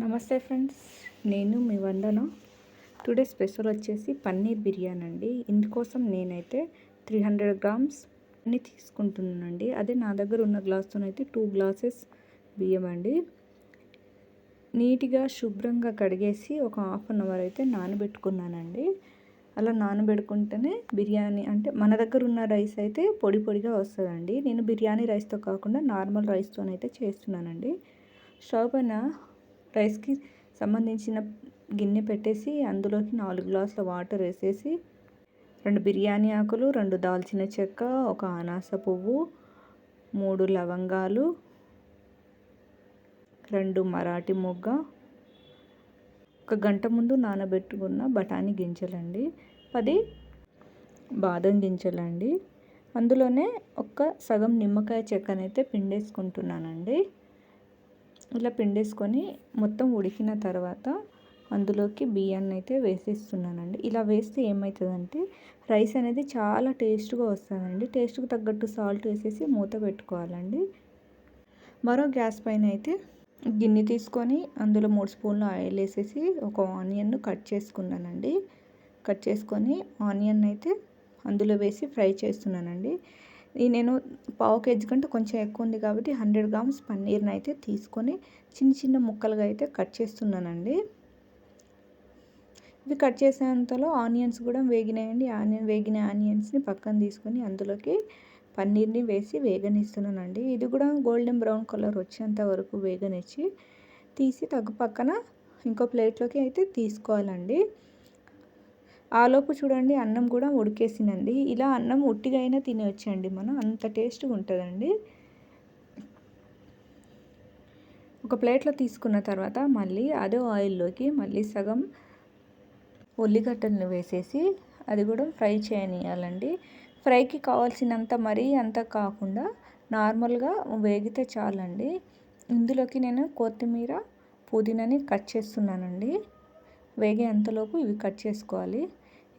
నమస్తే ఫ్రెండ్స్ నేను మీ వందన. Today special వచ్చేసి పన్నీర్ బిర్యానీ అండి. ఇందుకోసం నేనైతే త్రీ హండ్రెడ్ గ్రామ్స్ అన్ని తీసుకుంటున్నానండి. అదే నా దగ్గర ఉన్న గ్లాస్తోనైతే టూ గ్లాసెస్ బియ్యం అండి. నీట్గా శుభ్రంగా కడిగేసి ఒక హాఫ్ అన్ అవర్ అయితే నానబెట్టుకున్నానండి. అలా నానబెట్టుకుంటేనే బిర్యానీ అంటే మన దగ్గర ఉన్న రైస్ అయితే పొడి పొడిగా వస్తుందండి. నేను బిర్యానీ రైస్తో కాకుండా నార్మల్ రైస్తోనైతే చేస్తున్నానండి. స్టవ్ పైన రైస్కి సంబంధించిన గిన్నె పెట్టేసి అందులోకి నాలుగు గ్లాసుల వాటర్ వేసేసి రెండు బిర్యానీ ఆకులు రెండు దాల్చిన చెక్క ఒక అనాస పువ్వు మూడు లవంగాలు రెండు మరాఠీ మొగ్గ ఒక గంట ముందు నానబెట్టుకున్న బఠానీ గింజలండి పది బాదం గింజలండి. అందులోనే ఒక సగం నిమ్మకాయ చెక్కనైతే పిండేసుకుంటున్నానండి. ఇలా పిండేసుకొని మొత్తం ఉడికిన తర్వాత అందులోకి బియ్యాన్ని అయితే వేసేస్తున్నానండి. ఇలా వేస్తే ఏమవుతుందంటే రైస్ అనేది చాలా టేస్ట్గా వస్తుందండి. టేస్ట్కి తగ్గట్టు సాల్ట్ వేసేసి మూత పెట్టుకోవాలండి. మరో గ్యాస్ పైన అయితే గిన్నె తీసుకొని అందులో మూడు స్పూన్లు ఆయిల్ వేసేసి ఒక ఆనియన్ను కట్ చేసుకున్నానండి. కట్ చేసుకొని ఆనియన్ అయితే అందులో వేసి ఫ్రై చేస్తున్నానండి. నేను పావు కేజీ కంటే కొంచెం ఎక్కువ ఉంది కాబట్టి హండ్రెడ్ గ్రామ్స్ పన్నీర్ని అయితే తీసుకొని చిన్న చిన్న ముక్కలుగా అయితే కట్ చేస్తున్నానండి. ఇవి కట్ చేసేంతలో ఆనియన్స్ కూడా వేగినాయండి. ఆనియన్ వేగిన ఆనియన్స్ని పక్కన తీసుకొని అందులోకి పన్నీర్ని వేసి వేగనిస్తున్నానండి. ఇది కూడా గోల్డెన్ బ్రౌన్ కలర్ వచ్చేంత వరకు వేగనిచ్చి తీసి తగ్గు పక్కన ఇంకో ప్లేట్లోకి అయితే తీసుకోవాలండి. ఆలోపు చూడండి అన్నం కూడా ఉడికేసిందండి. ఇలా అన్నం ఉట్టిగా అయినా తినవచ్చండి మనం అంత టేస్ట్గా ఉంటుందండి. ఒక ప్లేట్లో తీసుకున్న తర్వాత మళ్ళీ అదే ఆయిల్లోకి మళ్ళీ సగం ఉల్లిగడ్డలను వేసేసి అది కూడా ఫ్రై చేయనియాలండి ఫ్రైకి కావాల్సినంత మరీ అంత కాకుండా నార్మల్గా వేగితే చాలండి. ఇందులోకి నేను కొత్తిమీర పుదీనాని కట్ చేస్తున్నానండి. వేగే అంతలోపు ఇవి కట్ చేసుకోవాలి.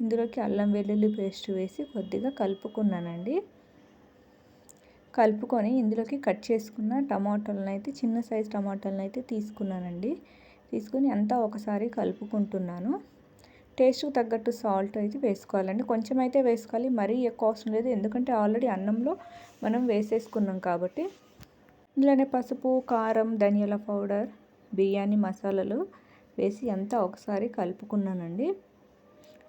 ఇందులోకి అల్లం వెల్లుల్లి పేస్ట్ వేసి కొద్దిగా కలుపుకున్నానండి. కలుపుకొని ఇందులోకి కట్ చేసుకున్న టమాటాలను అయితే చిన్న సైజ్ టమాటాలను అయితే తీసుకున్నానండి. తీసుకొని అంతా ఒకసారి కలుపుకుంటున్నాను. టేస్ట్కి తగ్గట్టు సాల్ట్ అయితే వేసుకోవాలండి. కొంచెం అయితే వేసుకోవాలి మరీ ఎక్కువ అవసరం లేదు. ఎందుకంటే ఆల్రెడీ అన్నంలో మనం వేసేసుకున్నాం కాబట్టి. ఇందులోనే పసుపు కారం ధనియాల పౌడర్ బిర్యానీ మసాలాలు వేసి అంతా ఒకసారి కలుపుకున్నానండి.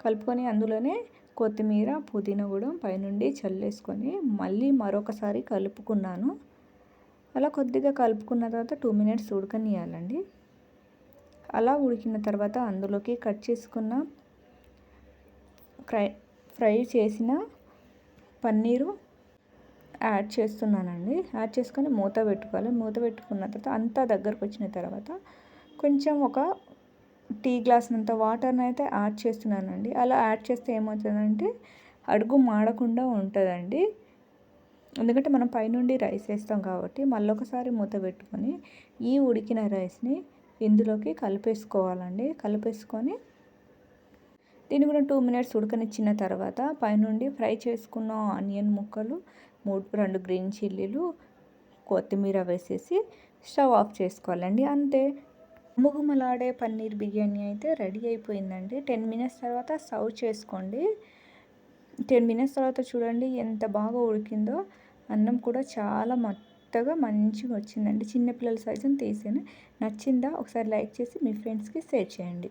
కలుపుకొని అందులోనే కొత్తిమీర పుదీనా కూడా పైనుండి చల్లేసుకొని మళ్ళీ మరొకసారి కలుపుకున్నాను. అలా కొద్దిగా కలుపుకున్న తర్వాత టూ మినిట్స్ ఉడకనియాలండి అలా ఉడికిన తర్వాత అందులోకి కట్ చేసుకున్న ఫ్రై ఫ్రై చేసిన పన్నీరు యాడ్ చేస్తున్నానండి. యాడ్ చేసుకొని మూత పెట్టుకోవాలి. మూత పెట్టుకున్న తర్వాత అంతా దగ్గరకు వచ్చిన తర్వాత కొంచెం ఒక టీ గ్లాస్నంత వాటర్ని అయితే యాడ్ చేస్తున్నానండి. అలా యాడ్ చేస్తే ఏమవుతుందంటే అడుగు మాడకుండా ఉంటుందండి. ఎందుకంటే మనం పైనుండి రైస్ వేస్తాం కాబట్టి మళ్ళీ ఒకసారి మూత పెట్టుకొని ఈ ఉడికిన రైస్ని ఇందులోకి కలిపేసుకోవాలండి. కలిపేసుకొని దీన్ని కూడా టూ మినిట్స్ ఉడకనిచ్చిన తర్వాత పైనుండి ఫ్రై చేసుకున్న ఆనియన్ ముక్కలు మూడు రెండు గ్రీన్ చిల్లీలు కొత్తిమీర వేసేసి స్టవ్ ఆఫ్ చేసుకోవాలండి. అంతే. ముగుమలాడే పన్నీర్ బిర్యానీ అయితే రెడీ అయిపోయిందండి. టెన్ మినిట్స్ తర్వాత సర్వ్ చేసుకోండి. టెన్ మినిట్స్ తర్వాత చూడండి ఎంత బాగా ఉడికిందో. అన్నం కూడా చాలా మెత్తగా మంచిగా వచ్చిందండి. చిన్నపిల్లల సైజుని తీసాను నచ్చిందా ఒకసారి లైక్ చేసి మీ ఫ్రెండ్స్కి షేర్ చేయండి.